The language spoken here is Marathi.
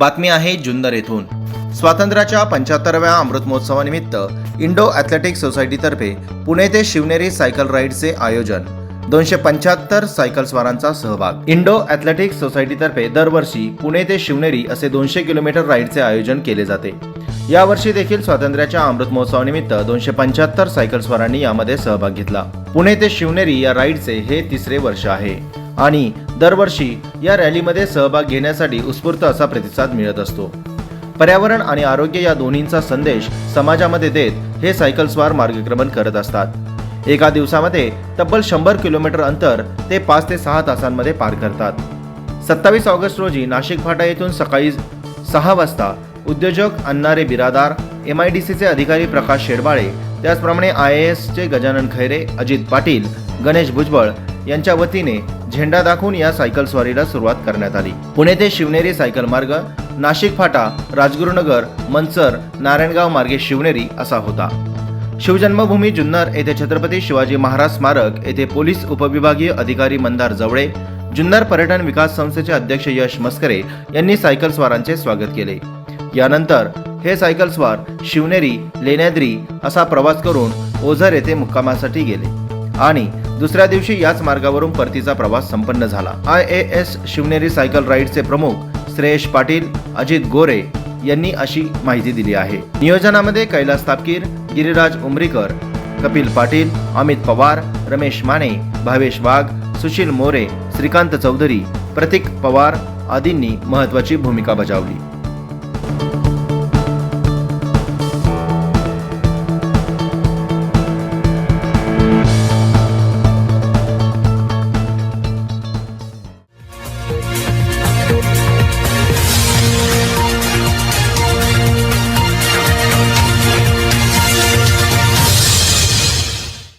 बातमी आहे जुन्नर येथून. स्वातंत्र्याच्या पंच्याहत्तराव्या अमृत महोत्सवानिमित्त इंडो ॲथलेटिक सोसायटीतर्फे पुणे ते शिवनेरी सायकल राईडचे आयोजन. दोनशे पंच्याहत्तर सायकल स्वारांचा सहभाग. इंडो ॲथलेटिक सोसायटीतर्फे दरवर्षी पुणे ते शिवनेरी असे दोनशे किलोमीटर राईडचे आयोजन केले जाते. यावर्षी देखील स्वातंत्र्याच्या अमृत महोत्सवानिमित्त दोनशे पंच्याहत्तर सायकल स्वारांनी यामध्ये सहभाग घेतला. पुणे ते शिवनेरी या राईडचे हे तिसरे वर्ष आहे. आणि दरवर्षी या रॅलीमध्ये सहभाग घेण्यासाठी उत्स्फूर्त असा प्रतिसाद मिळत असतो. पर्यावरण आणि आरोग्य या दोन्हींचा संदेश समाजामध्ये देत हे सायकलस्वार मार्गक्रमण करत असतात. एका दिवसामध्ये तब्बल शंभर किलोमीटर अंतर ते पाच ते सहा तासांमध्ये पार करतात. सत्तावीस ऑगस्ट रोजी नाशिक फाटा येथून सकाळी सहा वाजता उद्योजक Annare Biradar M I D सीचे अधिकारी प्रकाश शेडबाळे त्याचप्रमाणे आय ए एसचे गजानन खैरे अजित पाटील गणेश भुजबळ यांच्या वतीने झेंडा दाखवून या सायकल स्वारीला सुरुवात करण्यात आली. पुणे ते शिवनेरी सायकल मार्ग नाशिक फाटा राजगुरुनगर मनसर नारायणगाव मार्गे शिवनेरी असा होता. शिवजन्मभूमी जुन्नर येथे छत्रपती शिवाजी महाराज स्मारक येथे पोलीस उपविभागीय अधिकारी मंदार जवळे जुन्नर पर्यटन विकास संस्थेचे अध्यक्ष यश मस्करे यांनी सायकल स्वारांचे स्वागत केले. यानंतर हे सायकल स्वार शिवनेरी लेण्याद्री असा प्रवास करून ओझर येथे मुक्कामासाठी गेले आणि दुसऱ्या दिवशी याच मार्गावरून परतीचा प्रवास संपन्न झाला. I A S Shivneri cycle राईडचे प्रमुख श्रेयश पाटील अजित गोरे यांनी अशी माहिती दिली आहे. नियोजनामध्ये कैलास तापकीर गिरिराज उमरीकर कपिल पाटील अमित पवार रमेश माने भावेश वाघ सुशील मोरे श्रीकांत चौधरी प्रतीक पवार आदींनी महत्त्वाची भूमिका बजावली.